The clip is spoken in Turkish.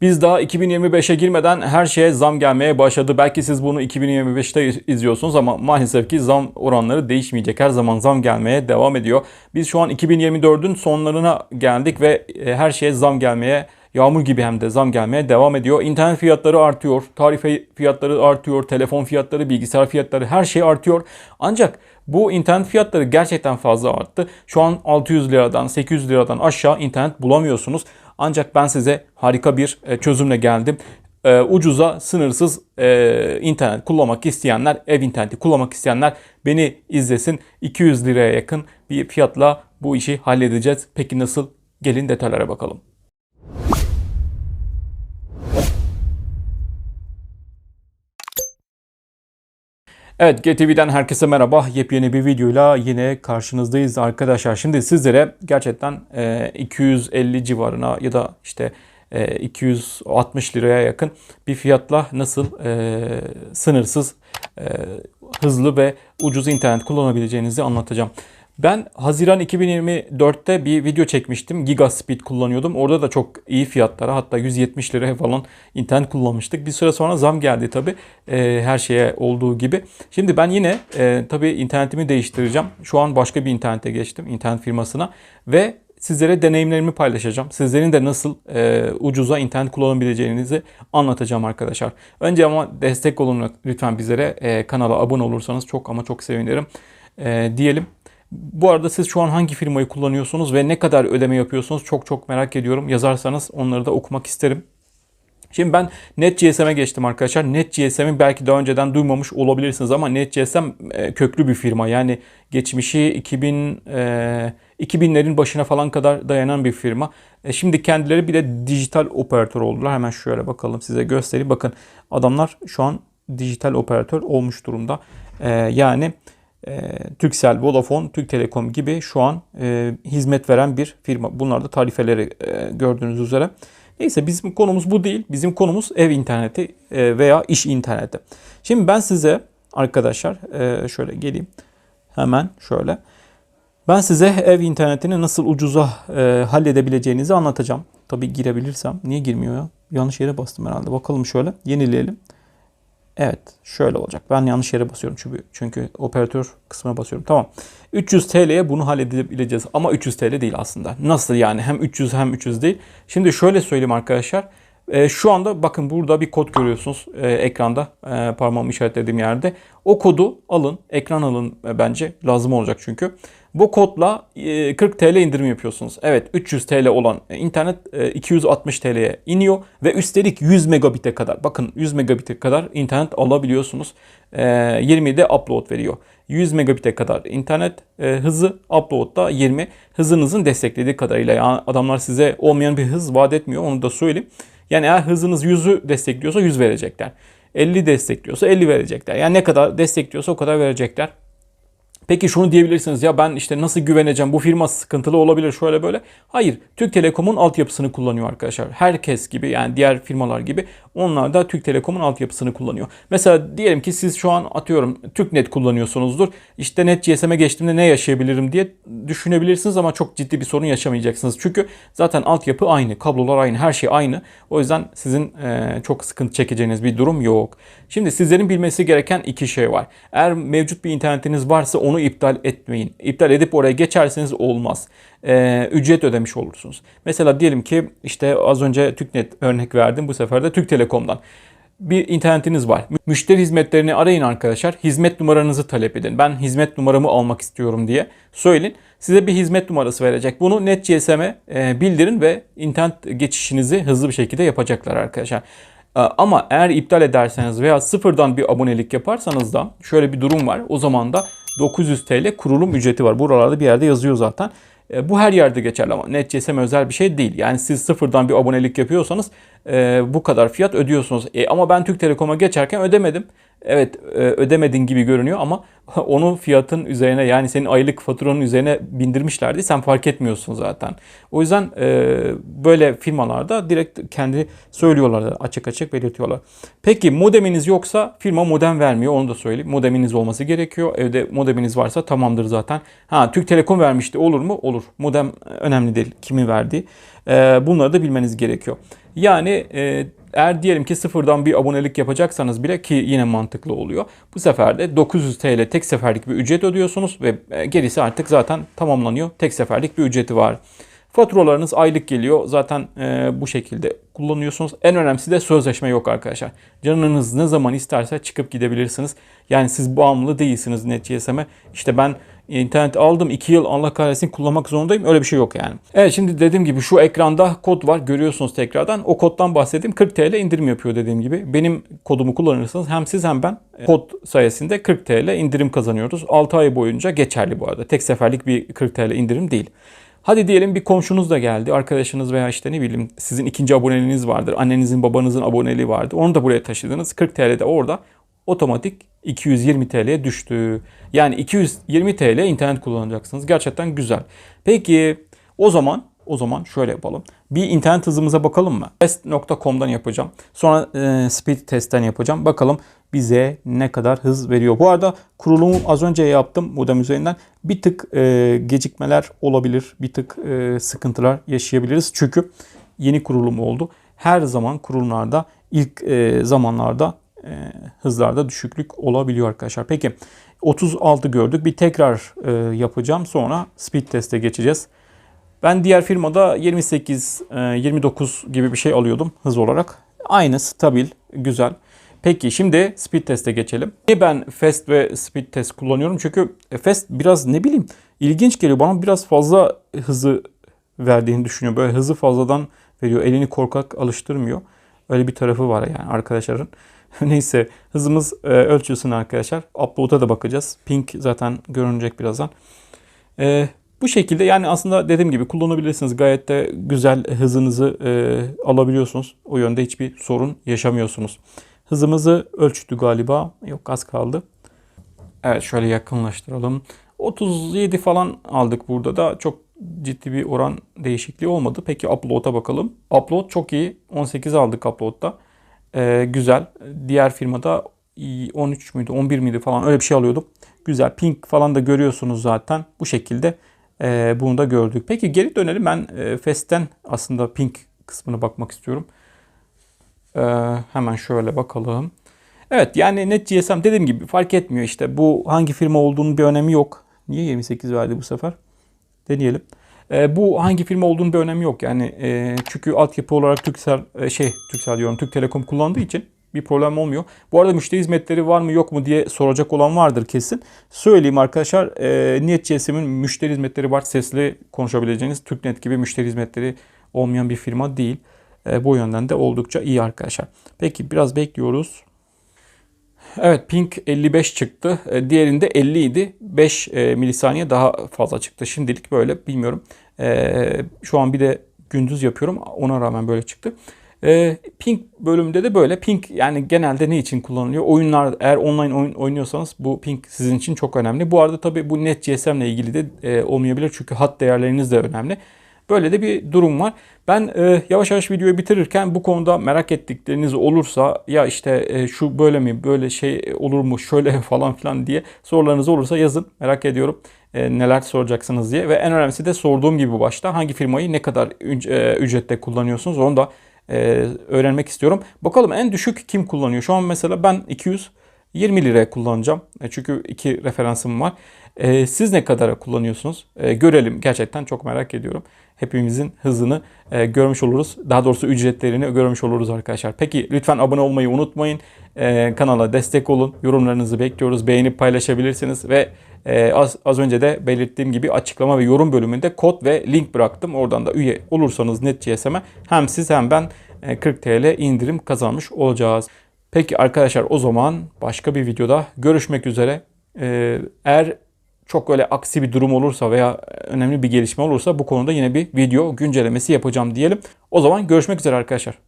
Biz daha 2025'e girmeden her şeye zam gelmeye başladı. Belki siz bunu 2025'te izliyorsunuz ama maalesef ki zam oranları değişmeyecek. Her zaman zam gelmeye devam ediyor. Biz şu an 2024'ün sonlarına geldik ve e, her şeye zam gelmeye Yağmur gibi hem de zam gelmeye devam ediyor. İnternet fiyatları artıyor, tarife fiyatları artıyor, telefon fiyatları, bilgisayar fiyatları her şey artıyor. Ancak bu internet fiyatları gerçekten fazla arttı. Şu an 600 liradan 800 liradan aşağı internet bulamıyorsunuz. Ancak ben size harika bir e, çözümle geldim. Ee, ucuza sınırsız e, internet kullanmak isteyenler, ev interneti kullanmak isteyenler beni izlesin. 200 liraya yakın bir fiyatla bu işi halledeceğiz. Peki nasıl? Gelin detaylara bakalım. Evet GTV'den herkese merhaba. Yepyeni bir videoyla yine karşınızdayız arkadaşlar. Şimdi sizlere gerçekten e, 250 civarına ya da işte e, 260 liraya yakın bir fiyatla nasıl e, sınırsız, e, hızlı ve ucuz internet kullanabileceğinizi anlatacağım. Ben Haziran 2024'te bir video çekmiştim. Gigaspeed kullanıyordum. Orada da çok iyi fiyatlara hatta 170 liraya falan internet kullanmıştık. Bir süre sonra zam geldi tabi e, her şeye olduğu gibi. Şimdi ben yine e, tabi internetimi değiştireceğim. Şu an başka bir internete geçtim. internet firmasına ve sizlere deneyimlerimi paylaşacağım. Sizlerin de nasıl e, ucuza internet kullanabileceğinizi anlatacağım arkadaşlar. Önce ama destek olun lütfen bizlere. E, kanala abone olursanız çok ama çok sevinirim. E, diyelim. Bu arada siz şu an hangi firmayı kullanıyorsunuz ve ne kadar ödeme yapıyorsunuz çok çok merak ediyorum. Yazarsanız onları da okumak isterim. Şimdi ben NetGSM'e geçtim arkadaşlar. NetGSM'i belki daha önceden duymamış olabilirsiniz ama NetGSM e, köklü bir firma. Yani geçmişi 2000 e, 2000'lerin başına falan kadar dayanan bir firma. E, şimdi kendileri bir de dijital operatör oldular. Hemen şöyle bakalım size göstereyim. Bakın adamlar şu an dijital operatör olmuş durumda. E, yani e, Turkcell, Vodafone, Türk Telekom gibi şu an e, hizmet veren bir firma. Bunlar da tarifeleri e, gördüğünüz üzere. Neyse bizim konumuz bu değil. Bizim konumuz ev interneti e, veya iş interneti. Şimdi ben size arkadaşlar e, şöyle geleyim. Hemen şöyle. Ben size ev internetini nasıl ucuza e, halledebileceğinizi anlatacağım. Tabii girebilirsem. Niye girmiyor ya? Yanlış yere bastım herhalde. Bakalım şöyle. Yenileyelim. Evet şöyle olacak. Ben yanlış yere basıyorum çünkü, çünkü operatör kısmına basıyorum. Tamam. 300 TL'ye bunu halledebileceğiz. Ama 300 TL değil aslında. Nasıl yani? Hem 300 hem 300 değil. Şimdi şöyle söyleyeyim arkadaşlar. E, şu anda bakın burada bir kod görüyorsunuz e, ekranda e, parmağımı işaretlediğim yerde. O kodu alın, ekran alın e, bence lazım olacak çünkü. Bu kodla 40 TL indirim yapıyorsunuz. Evet 300 TL olan internet 260 TL'ye iniyor ve üstelik 100 megabit'e kadar bakın 100 megabit'e kadar internet alabiliyorsunuz. 20 de upload veriyor. 100 megabit'e kadar internet hızı upload da 20 hızınızın desteklediği kadarıyla yani adamlar size olmayan bir hız vaat etmiyor onu da söyleyeyim. Yani eğer hızınız 100'ü destekliyorsa 100 verecekler. 50 destekliyorsa 50 verecekler. Yani ne kadar destekliyorsa o kadar verecekler. Peki şunu diyebilirsiniz ya ben işte nasıl güveneceğim bu firma sıkıntılı olabilir şöyle böyle. Hayır Türk Telekom'un altyapısını kullanıyor arkadaşlar. Herkes gibi yani diğer firmalar gibi onlar da Türk Telekom'un altyapısını kullanıyor. Mesela diyelim ki siz şu an atıyorum TürkNet kullanıyorsunuzdur. İşte net GSM'e geçtiğimde ne yaşayabilirim diye düşünebilirsiniz ama çok ciddi bir sorun yaşamayacaksınız. Çünkü zaten altyapı aynı, kablolar aynı, her şey aynı. O yüzden sizin e, çok sıkıntı çekeceğiniz bir durum yok. Şimdi sizlerin bilmesi gereken iki şey var. Eğer mevcut bir internetiniz varsa onu iptal etmeyin. İptal edip oraya geçerseniz olmaz. Ee, ücret ödemiş olursunuz. Mesela diyelim ki işte az önce TürkNet örnek verdim. Bu sefer de Türk Telekom'dan bir internetiniz var. Müşteri hizmetlerini arayın arkadaşlar. Hizmet numaranızı talep edin. Ben hizmet numaramı almak istiyorum diye söyleyin. Size bir hizmet numarası verecek. Bunu NetGSM'e e, bildirin ve internet geçişinizi hızlı bir şekilde yapacaklar arkadaşlar. Ee, ama eğer iptal ederseniz veya sıfırdan bir abonelik yaparsanız da şöyle bir durum var. O zaman da 900 TL kurulum ücreti var. Buralarda bir yerde yazıyor zaten. E, bu her yerde geçerli ama NetGSM özel bir şey değil. Yani siz sıfırdan bir abonelik yapıyorsanız e, bu kadar fiyat ödüyorsunuz. E, ama ben Türk Telekom'a geçerken ödemedim. Evet e, ödemedin gibi görünüyor ama onun fiyatın üzerine yani senin aylık faturanın üzerine bindirmişlerdi. Sen fark etmiyorsun zaten. O yüzden e, böyle firmalarda direkt kendi söylüyorlar açık açık belirtiyorlar. Peki modeminiz yoksa firma modem vermiyor onu da söyleyeyim. Modeminiz olması gerekiyor. Evde modeminiz varsa tamamdır zaten. Ha Türk Telekom vermişti olur mu? Olur. Modem önemli değil kimi verdiği. E, bunları da bilmeniz gerekiyor. Yani e, eğer diyelim ki sıfırdan bir abonelik yapacaksanız bile ki yine mantıklı oluyor. Bu sefer de 900 TL tek seferlik bir ücret ödüyorsunuz ve e, gerisi artık zaten tamamlanıyor. Tek seferlik bir ücreti var. Faturalarınız aylık geliyor. Zaten e, bu şekilde kullanıyorsunuz. En önemlisi de sözleşme yok arkadaşlar. Canınız ne zaman isterse çıkıp gidebilirsiniz. Yani siz bağımlı değilsiniz NetGSM'e. İşte ben internet aldım 2 yıl Allah kahretsin kullanmak zorundayım. Öyle bir şey yok yani. Evet şimdi dediğim gibi şu ekranda kod var. Görüyorsunuz tekrardan. O koddan bahsedeyim. 40 TL indirim yapıyor dediğim gibi. Benim kodumu kullanırsanız hem siz hem ben e, kod sayesinde 40 TL indirim kazanıyoruz. 6 ay boyunca geçerli bu arada. Tek seferlik bir 40 TL indirim değil. Hadi diyelim bir komşunuz da geldi, arkadaşınız veya işte ne bileyim sizin ikinci aboneliğiniz vardır, annenizin babanızın aboneliği vardı. Onu da buraya taşıdınız. 40 TL de orada otomatik 220 TL'ye düştü. Yani 220 TL internet kullanacaksınız. Gerçekten güzel. Peki o zaman o zaman şöyle yapalım. Bir internet hızımıza bakalım mı? Test.com'dan yapacağım. Sonra e, speed testten yapacağım. Bakalım bize ne kadar hız veriyor. Bu arada kurulumu az önce yaptım modem üzerinden. Bir tık e, gecikmeler olabilir. Bir tık e, sıkıntılar yaşayabiliriz. Çünkü yeni kurulum oldu. Her zaman kurulumlarda ilk e, zamanlarda e, hızlarda düşüklük olabiliyor arkadaşlar. Peki 36 gördük. Bir tekrar e, yapacağım. Sonra speed teste geçeceğiz. Ben diğer firmada 28, e, 29 gibi bir şey alıyordum hız olarak. Aynı, stabil, güzel. Peki şimdi speed teste geçelim. Niye ben fast ve speed test kullanıyorum? Çünkü fast biraz ne bileyim ilginç geliyor. Bana biraz fazla hızı verdiğini düşünüyorum. Böyle hızı fazladan veriyor. Elini korkak alıştırmıyor. Öyle bir tarafı var yani arkadaşların. Neyse hızımız e, ölçülsün arkadaşlar. Upload'a da bakacağız. Ping zaten görünecek birazdan. E, bu şekilde yani aslında dediğim gibi kullanabilirsiniz. Gayet de güzel hızınızı e, alabiliyorsunuz. O yönde hiçbir sorun yaşamıyorsunuz. Hızımızı ölçtü galiba. Yok az kaldı. Evet şöyle yakınlaştıralım. 37 falan aldık burada da çok ciddi bir oran değişikliği olmadı. Peki upload'a bakalım. Upload çok iyi. 18 aldık upload'da. Ee, güzel. Diğer firmada 13 müydü 11 miydi falan öyle bir şey alıyordum. Güzel. Pink falan da görüyorsunuz zaten. Bu şekilde e, bunu da gördük. Peki geri dönelim. Ben e, Fest'ten aslında Pink kısmına bakmak istiyorum. E, hemen şöyle bakalım. Evet yani net GSM dediğim gibi fark etmiyor işte. Bu hangi firma olduğunun bir önemi yok. Niye 28 verdi bu sefer? Deneyelim. E, bu hangi firma olduğunun bir önemi yok. Yani e, çünkü altyapı olarak Türksel e, şey Türksel diyorum Türk Telekom kullandığı için bir problem olmuyor. Bu arada müşteri hizmetleri var mı yok mu diye soracak olan vardır kesin. Söyleyeyim arkadaşlar. E, Niyet GSM'in müşteri hizmetleri var. Sesli konuşabileceğiniz TürkNet gibi müşteri hizmetleri olmayan bir firma değil. E, bu yönden de oldukça iyi arkadaşlar. Peki biraz bekliyoruz. Evet ping 55 çıktı. E, diğerinde 50 idi. 5 e, milisaniye daha fazla çıktı. Şimdilik böyle bilmiyorum. E, şu an bir de gündüz yapıyorum. Ona rağmen böyle çıktı. E, ping bölümünde de böyle. Ping yani genelde ne için kullanılıyor? Oyunlar eğer online oyun oynuyorsanız bu ping sizin için çok önemli. Bu arada tabii bu net GSM ile ilgili de olmayabilir. Çünkü hat değerleriniz de önemli. Böyle de bir durum var. Ben e, yavaş yavaş videoyu bitirirken bu konuda merak ettikleriniz olursa ya işte e, şu böyle mi böyle şey olur mu şöyle falan filan diye sorularınız olursa yazın. Merak ediyorum e, neler soracaksınız diye. Ve en önemlisi de sorduğum gibi başta hangi firmayı ne kadar e, ücrette kullanıyorsunuz onu da e, öğrenmek istiyorum. Bakalım en düşük kim kullanıyor? Şu an mesela ben 220 liraya kullanacağım. E, çünkü iki referansım var. E, siz ne kadara kullanıyorsunuz? E, görelim. Gerçekten çok merak ediyorum. Hepimizin hızını e, görmüş oluruz. Daha doğrusu ücretlerini görmüş oluruz arkadaşlar. Peki lütfen abone olmayı unutmayın. E, kanala destek olun. Yorumlarınızı bekliyoruz. Beğenip paylaşabilirsiniz ve e, az, az önce de belirttiğim gibi açıklama ve yorum bölümünde kod ve link bıraktım. Oradan da üye olursanız NetGSM'e hem siz hem ben e, 40 TL indirim kazanmış olacağız. Peki arkadaşlar o zaman başka bir videoda görüşmek üzere. E, eğer çok öyle aksi bir durum olursa veya önemli bir gelişme olursa bu konuda yine bir video güncellemesi yapacağım diyelim. O zaman görüşmek üzere arkadaşlar.